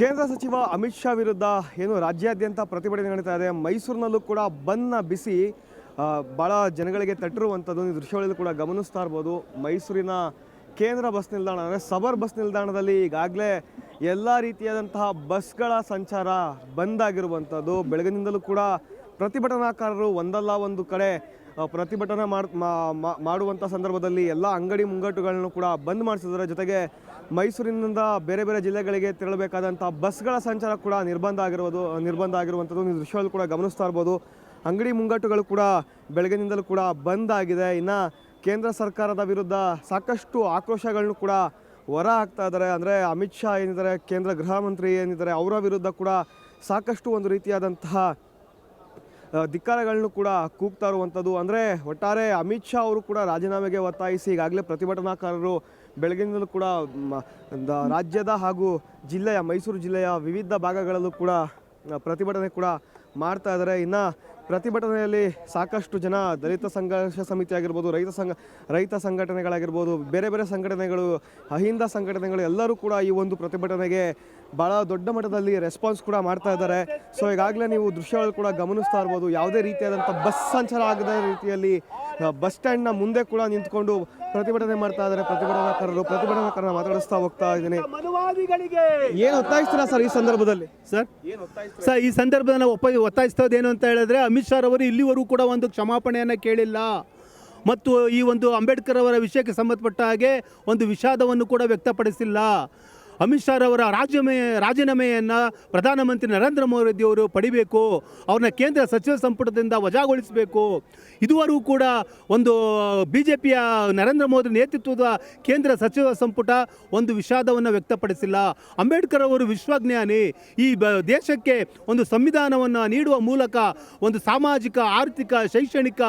ಕೇಂದ್ರ ಸಚಿವ ಅಮಿತ್ ಶಾ ವಿರುದ್ಧ ಏನು ರಾಜ್ಯಾದ್ಯಂತ ಪ್ರತಿಭಟನೆ ನಡೀತಾ ಇದೆ. ಮೈಸೂರಿನಲ್ಲೂ ಕೂಡ ಬನ್ನ ಬಿಸಿ ಭಾಳ ಜನಗಳಿಗೆ ತಟ್ಟಿರುವಂಥದ್ದು ಈ ದೃಶ್ಯಗಳಲ್ಲಿ ಕೂಡ ಗಮನಿಸ್ತಾ ಇರ್ಬೋದು. ಮೈಸೂರಿನ ಕೇಂದ್ರ ಬಸ್ ನಿಲ್ದಾಣ, ಅಂದರೆ ಸಬರ್ ಬಸ್ ನಿಲ್ದಾಣದಲ್ಲಿ ಈಗಾಗಲೇ ಎಲ್ಲ ರೀತಿಯಾದಂತಹ ಬಸ್ಗಳ ಸಂಚಾರ ಬಂದ್ ಆಗಿರುವಂಥದ್ದು ಬೆಳಗಿನಿಂದಲೂ ಕೂಡ ಪ್ರತಿಭಟನಾಕಾರರು ಒಂದಲ್ಲ ಒಂದು ಕಡೆ ಪ್ರತಿಭಟನೆ ಮಾಡುವಂಥ ಸಂದರ್ಭದಲ್ಲಿ ಎಲ್ಲ ಅಂಗಡಿ ಮುಂಗಟ್ಟುಗಳನ್ನು ಕೂಡ ಬಂದ್ ಮಾಡಿಸಿದ್ದಾರೆ. ಜೊತೆಗೆ ಮೈಸೂರಿನಿಂದ ಬೇರೆ ಬೇರೆ ಜಿಲ್ಲೆಗಳಿಗೆ ತೆರಳಬೇಕಾದಂಥ ಬಸ್ಗಳ ಸಂಚಾರ ಕೂಡ ನಿರ್ಬಂಧ ಆಗಿರುವುದು ನಿರ್ಬಂಧ ಆಗಿರುವಂಥದ್ದು ನೀವು ದೃಶ್ಯದಲ್ಲಿ ಕೂಡ ಗಮನಿಸ್ತಾ ಇರ್ಬೋದು. ಅಂಗಡಿ ಮುಂಗಟ್ಟುಗಳು ಕೂಡ ಬೆಳಗಿನಿಂದಲೂ ಕೂಡ ಬಂದ್ ಆಗಿದೆ. ಇನ್ನು ಕೇಂದ್ರ ಸರ್ಕಾರದ ವಿರುದ್ಧ ಸಾಕಷ್ಟು ಆಕ್ರೋಶಗಳನ್ನು ಕೂಡ ಹೊರ ಹಾಕ್ತಾ ಇದ್ದಾರೆ. ಅಂದರೆ ಅಮಿತ್ ಶಾ ಏನಿದ್ದಾರೆ, ಕೇಂದ್ರ ಗೃಹ ಮಂತ್ರಿ ಏನಿದ್ದಾರೆ, ಅವರ ವಿರುದ್ಧ ಕೂಡ ಸಾಕಷ್ಟು ಒಂದು ರೀತಿಯಾದಂತಹ ಧಿಕ್ಕಾರಗಳನ್ನು ಕೂಡ ಕೂಗ್ತಾ ಇರುವಂಥದ್ದು. ಅಂದರೆ ಒಟ್ಟಾರೆ ಅಮಿತ್ ಶಾ ಅವರು ಕೂಡ ರಾಜೀನಾಮೆಗೆ ಒತ್ತಾಯಿಸಿ ಈಗಾಗಲೇ ಪ್ರತಿಭಟನಾಕಾರರು ಬೆಳಗಿನಿಂದಲೂ ಕೂಡ ರಾಜ್ಯದ ಹಾಗೂ ಜಿಲ್ಲೆಯ, ಮೈಸೂರು ಜಿಲ್ಲೆಯ ವಿವಿಧ ಭಾಗಗಳಲ್ಲೂ ಕೂಡ ಪ್ರತಿಭಟನೆ ಕೂಡ ಮಾಡ್ತಾ ಇದ್ದಾರೆ. ಇನ್ನು ಪ್ರತಿಭಟನೆಯಲ್ಲಿ ಸಾಕಷ್ಟು ಜನ ದಲಿತ ಸಂಘರ್ಷ ಸಮಿತಿ ಆಗಿರ್ಬೋದು, ರೈತ ಸಂಘ, ರೈತ ಸಂಘಟನೆಗಳಾಗಿರ್ಬೋದು, ಬೇರೆ ಬೇರೆ ಸಂಘಟನೆಗಳು, ಅಹಿಂದ ಸಂಘಟನೆಗಳು ಎಲ್ಲರೂ ಕೂಡ ಈ ಒಂದು ಪ್ರತಿಭಟನೆಗೆ ಭಾಳ ದೊಡ್ಡ ಮಟ್ಟದಲ್ಲಿ ರೆಸ್ಪಾನ್ಸ್ ಕೂಡ ಮಾಡ್ತಾ ಇದ್ದಾರೆ. ಸೊ ಈಗಾಗಲೇ ನೀವು ದೃಶ್ಯಗಳು ಕೂಡ ಗಮನಿಸ್ತಾ ಇರ್ಬೋದು, ಯಾವುದೇ ರೀತಿಯಾದಂಥ ಬಸ್ ಸಂಚಾರ ಆಗದ ರೀತಿಯಲ್ಲಿ ಬಸ್ ಸ್ಟ್ಯಾಂಡ್ನ ಮುಂದೆ ಕೂಡ ನಿಂತ್ಕೊಂಡು ಪ್ರತಿಭಟನೆ ಮಾಡ್ತಾ ಇದ್ದಾರೆ. ಪ್ರತಿಭಟನಾಕಾರರು ಪ್ರತಿಭಟನಾಕಾರನ ಮಾತಾಡಿಸ್ತಾ ಹೋಗ್ತಾ ಇದ್ದೀನಿ. ಮನುವಾದಿಗಳಿಗೆ! ಏನು ಒತ್ತಾಯಿಸ್ತೀರಾ ಸರ್ ಈ ಸಂದರ್ಭದಲ್ಲಿ? ಸರ್? ಏನು ಒತ್ತಾಯಿಸ್ತೀರಾ? ಸರ್ ಈ ಸಂದರ್ಭದಲ್ಲಿ ಒಪ್ಪ ಒತ್ತಾಯಿಸ್ತೋದು ಏನು ಅಂತ ಹೇಳಿದ್ರೆ ಅಮಿತ್ ಶಾ ಅವರು ಇಲ್ಲಿವರೆಗೂ ಕೂಡ ಒಂದು ಕ್ಷಮಾಪಣೆಯನ್ನು ಕೇಳಿಲ್ಲ. ಮತ್ತು ಈ ಒಂದು ಅಂಬೇಡ್ಕರ್ ಅವರ ವಿಷಯಕ್ಕೆ ಸಂಬಂಧಪಟ್ಟ ಹಾಗೆ ಒಂದು ವಿಷಾದವನ್ನು ಕೂಡ ವ್ಯಕ್ತಪಡಿಸಿಲ್ಲ. ಅಮಿತ್ ಶಾ ಅವರ ರಾಜೀನಾಮೆ ರಾಜೀನಾಮೆಯನ್ನು ಪ್ರಧಾನಮಂತ್ರಿ ನರೇಂದ್ರ ಮೋದಿ ಅವರು ಪಡಿಬೇಕು, ಅವ್ರನ್ನ ಕೇಂದ್ರ ಸಚಿವ ಸಂಪುಟದಿಂದ ವಜಾಗೊಳಿಸಬೇಕು. ಇದುವರೆಗೂ ಕೂಡ ಒಂದು ಬಿ ಜೆ ಪಿಯ ನರೇಂದ್ರ ಮೋದಿ ನೇತೃತ್ವದ ಕೇಂದ್ರ ಸಚಿವ ಸಂಪುಟ ಒಂದು ವಿಷಾದವನ್ನು ವ್ಯಕ್ತಪಡಿಸಿಲ್ಲ. ಅಂಬೇಡ್ಕರ್ ಅವರು ವಿಶ್ವಜ್ಞಾನಿ. ಈ ಬ, ದೇಶಕ್ಕೆ ಒಂದು ಸಂವಿಧಾನವನ್ನು ನೀಡುವ ಮೂಲಕ ಒಂದು ಸಾಮಾಜಿಕ, ಆರ್ಥಿಕ, ಶೈಕ್ಷಣಿಕ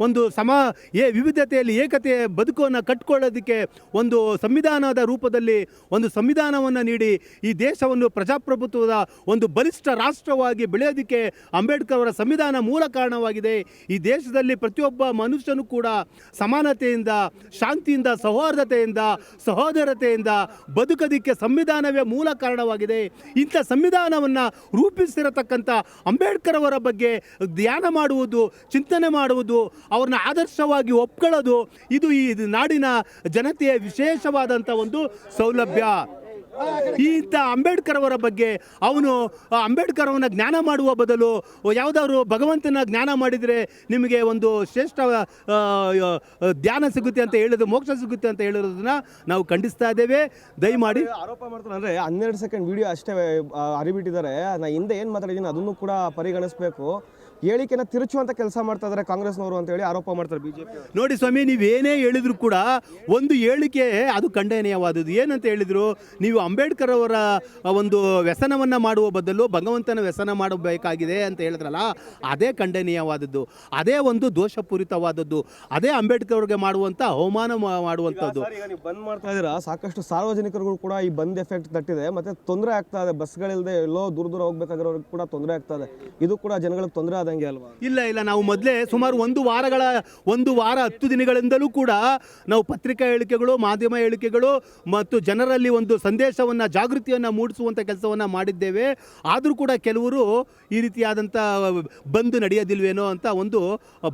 ಒಂದು ಸಮ, ಏ, ವಿವಿಧತೆಯಲ್ಲಿ ಏಕತೆ ಬದುಕನ್ನು ಕಟ್ಕೊಳ್ಳೋದಕ್ಕೆ ಒಂದು ಸಂವಿಧಾನದ ರೂಪದಲ್ಲಿ ಒಂದು ಸಂವಿಧಾನವನ್ನು ನೀಡಿ ಈ ದೇಶವನ್ನು ಪ್ರಜಾಪ್ರಭುತ್ವದ ಒಂದು ಬಲಿಷ್ಠ ರಾಷ್ಟ್ರವಾಗಿ ಬೆಳೆಯೋದಕ್ಕೆ ಅಂಬೇಡ್ಕರ್ ಅವರ ಸಂವಿಧಾನ ಮೂಲ ಕಾರಣವಾಗಿದೆ. ಈ ದೇಶದಲ್ಲಿ ಪ್ರತಿಯೊಬ್ಬ ಮನುಷ್ಯನು ಕೂಡ ಸಮಾನತೆಯಿಂದ, ಶಾಂತಿಯಿಂದ, ಸೌಹಾರ್ದತೆಯಿಂದ, ಸಹೋದರತೆಯಿಂದ ಬದುಕೋದಕ್ಕೆ ಸಂವಿಧಾನವೇ ಮೂಲ ಕಾರಣವಾಗಿದೆ. ಇಂಥ ಸಂವಿಧಾನವನ್ನು ರೂಪಿಸಿರತಕ್ಕಂಥ ಅಂಬೇಡ್ಕರ್ ಅವರ ಬಗ್ಗೆ ಧ್ಯಾನ ಮಾಡುವುದು, ಚಿಂತನೆ ಮಾಡುವುದು, ಅವ್ರನ್ನ ಆದರ್ಶವಾಗಿ ಒಪ್ಕೊಳ್ಳೋದು, ಇದು ಈ ನಾಡಿನ ಜನತೆಯ ವಿಶೇಷವಾದಂಥ ಒಂದು ಸೌಲಭ್ಯ. ಇಂಥ ಅಂಬೇಡ್ಕರ್ ಅವರ ಬಗ್ಗೆ ಅವನು ಅಂಬೇಡ್ಕರ್ ಅವನ ಜ್ಞಾನ ಮಾಡುವ ಬದಲು ಯಾವುದಾದ್ರು ಭಗವಂತನ ಜ್ಞಾನ ಮಾಡಿದರೆ ನಿಮಗೆ ಒಂದು ಶ್ರೇಷ್ಠ ಧ್ಯಾನ ಸಿಗುತ್ತೆ ಅಂತ ಹೇಳಿದ್ರು, ಮೋಕ್ಷ ಸಿಗುತ್ತೆ ಅಂತ ಹೇಳಿರೋದನ್ನ ನಾವು ಖಂಡಿಸ್ತಾ ಇದ್ದೇವೆ. ದಯಮಾಡಿ. ಆರೋಪ ಮಾಡ್ತಾರೆ ಅಂದರೆ ಹನ್ನೆರಡು ಸೆಕೆಂಡ್ ವಿಡಿಯೋ ಅಷ್ಟೇ ಅರಿಬಿಟ್ಟಿದ್ದಾರೆ. ನಾ ಹಿಂದೆ ಏನು ಮಾತಾಡಿದ್ದೀನಿ ಅದನ್ನು ಕೂಡ ಪರಿಗಣಿಸಬೇಕು. ಹೇಳಿಕೆನ ತಿರುಚುವಂತ ಕೆಲಸ ಮಾಡ್ತಾ ಇದ್ದಾರೆ ಕಾಂಗ್ರೆಸ್ನವರು ಅಂತ ಹೇಳಿ ಆರೋಪ ಮಾಡ್ತಾರೆ ಬಿಜೆಪಿ ನೋಡಿ ಸ್ವಾಮಿ ನೀವೇನೇ ಹೇಳಿದ್ರು ಕೂಡ ಒಂದು ಹೇಳಿಕೆ ಅದು ಖಂಡನೀಯವಾದದ್ದು. ಏನಂತ ಹೇಳಿದ್ರು? ನೀವು ಅಂಬೇಡ್ಕರ್ ಅವರ ಒಂದು ವ್ಯಸನವನ್ನು ಮಾಡುವ ಬದಲು ಭಗವಂತನ ವ್ಯಸನ ಮಾಡಬೇಕಾಗಿದೆ ಅಂತ ಹೇಳಿದ್ರಲ್ಲ ಅದೇ ಖಂಡನೀಯವಾದದ್ದು. ಅದೇ ಒಂದು ದೋಷಪೂರಿತವಾದದ್ದು. ಅದೇ ಅಂಬೇಡ್ಕರ್ ಅವ್ರಿಗೆ ಮಾಡುವಂಥ ಅವಮಾನ ಮಾಡುವಂಥದ್ದು. ಬಂದ್ ಮಾಡ್ತಾ ಇದ್ದೀರಾ? ಸಾಕಷ್ಟು ಸಾರ್ವಜನಿಕರಿಗೂ ಕೂಡ ಈ ಬಂದ್ ಎಫೆಕ್ಟ್ ತಟ್ಟಿದೆ. ಮತ್ತೆ ತೊಂದರೆ ಆಗ್ತಾ ಇದೆ. ಬಸ್ಗಳಿಲ್ಲದೆ ಎಲ್ಲೋ ದೂರ ದೂರ ಹೋಗ್ಬೇಕಾಗಿರೋರಿಗೆ ಕೂಡ ತೊಂದರೆ ಆಗ್ತಾ ಇದೆ. ಇದು ಕೂಡ ಜನಗಳಿಗೆ ತೊಂದರೆ ಆದಂಗೆ ಅಲ್ವಾ? ಇಲ್ಲ ಇಲ್ಲ, ನಾವು ಮೊದಲೇ ಸುಮಾರು ಒಂದು ವಾರಗಳ, ಒಂದು ವಾರ ಹತ್ತು ದಿನಗಳಿಂದಲೂ ಕೂಡ ನಾವು ಪತ್ರಿಕಾ ಹೇಳಿಕೆಗಳು, ಮಾಧ್ಯಮ ಹೇಳಿಕೆಗಳು ಮತ್ತು ಜನರಲ್ಲಿ ಒಂದು ಸಂದೇಶವನ್ನು, ಜಾಗೃತಿಯನ್ನು ಮೂಡಿಸುವಂಥ ಕೆಲಸವನ್ನು ಮಾಡಿದ್ದೇವೆ. ಆದರೂ ಕೂಡ ಕೆಲವರು ಈ ರೀತಿಯಾದಂಥ ಬಂದು ನಡೆಯೋದಿಲ್ವೇನೋ ಅಂತ ಒಂದು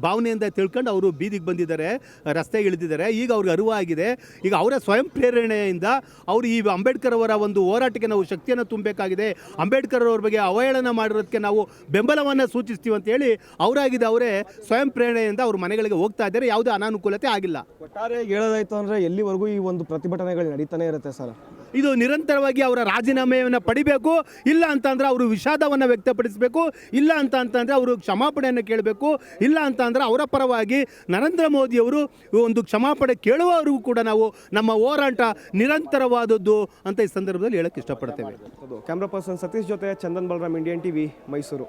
ಭಾವನೆಯಿಂದ ತಿಳ್ಕೊಂಡು ಅವರು ಬೀದಿಗೆ ಬಂದಿದ್ದಾರೆ, ರಸ್ತೆಗೆ ಇಳಿದಿದ್ದಾರೆ. ಈಗ ಅವ್ರಿಗೆ ಅರಿವಾಗಿದೆ ಈಗ ಅವರ ಸ್ವಯಂ ಪ್ರೇರಣೆಯಿಂದ ಅವರು ಈ ಅಂಬೇಡ್ಕರ್ ಅವರ ಒಂದು ಹೋರಾಟಕ್ಕೆ ನಾವು ಶಕ್ತಿಯನ್ನು ತುಂಬಬೇಕಾಗಿದೆ. ಅಂಬೇಡ್ಕರ್ ಅವ್ರ ಬಗ್ಗೆ ಅವಹೇಳನ ಮಾಡಿರೋದಕ್ಕೆ ನಾವು ಬೆಂಬಲವನ್ನು ಸೂಚಿಸ್ತೀವಿ ಅಂತ ಹೇಳಿ ಅವರಾಗಿದೆ ಅವರೇ ಸ್ವಯಂ ಪ್ರೇರಣೆಯಿಂದ ಅವ್ರ ಮನೆಗಳಿಗೆ ಹೋಗ್ತಾ ಇದ್ದಾರೆ. ಯಾವುದೇ ಅನಾನುಕೂಲತೆ ಆಗಿಲ್ಲ. ಒಟ್ಟಾರೆ ಹೇಳೋದಾಯ್ತು ಅಂದ್ರೆ ಎಲ್ಲಿವರೆಗೂ ಈ ಒಂದು ಪ್ರತಿಭಟನೆಗಳು ನಡೀತಾನೆ ಇರುತ್ತೆ ಸರ್. ಇದು ನಿರಂತರವಾಗಿ ಅವರ ರಾಜೀನಾಮೆಯನ್ನು ಪಡಿಬೇಕು ಇಲ್ಲ ಅಂತಂದ್ರೆ ಅವರು ವಿಷಾದವನ್ನು ವ್ಯಕ್ತಪಡಿಸಬೇಕು ಇಲ್ಲ ಅಂತ ಅಂತಂದರೆ ಅವರು ಕ್ಷಮಾಪಣೆಯನ್ನು ಕೇಳಬೇಕು ಇಲ್ಲ ಅಂತ ಅಂದ್ರೆ ಅವರ ಪರವಾಗಿ ನರೇಂದ್ರ ಮೋದಿಯವರು ಒಂದು ಕ್ಷಮಾಪಣೆ ಕೇಳುವವರೆಗೂ ಕೂಡ ನಾವು ನಮ್ಮ ಹೋರಾಟ ನಿರಂತರವಾದದ್ದು ಅಂತ ಈ ಸಂದರ್ಭದಲ್ಲಿ ಹೇಳಕ್ಕೆ ಇಷ್ಟಪಡ್ತೇವೆ. ಕ್ಯಾಮ್ರಾ ಪರ್ಸನ್ ಸತೀಶ್ ಜೊತೆ ಚಂದನ್ ಬಲರಾಮ್ ಇಂಡಿಯನ್ ಟಿವಿ ಮೈಸೂರು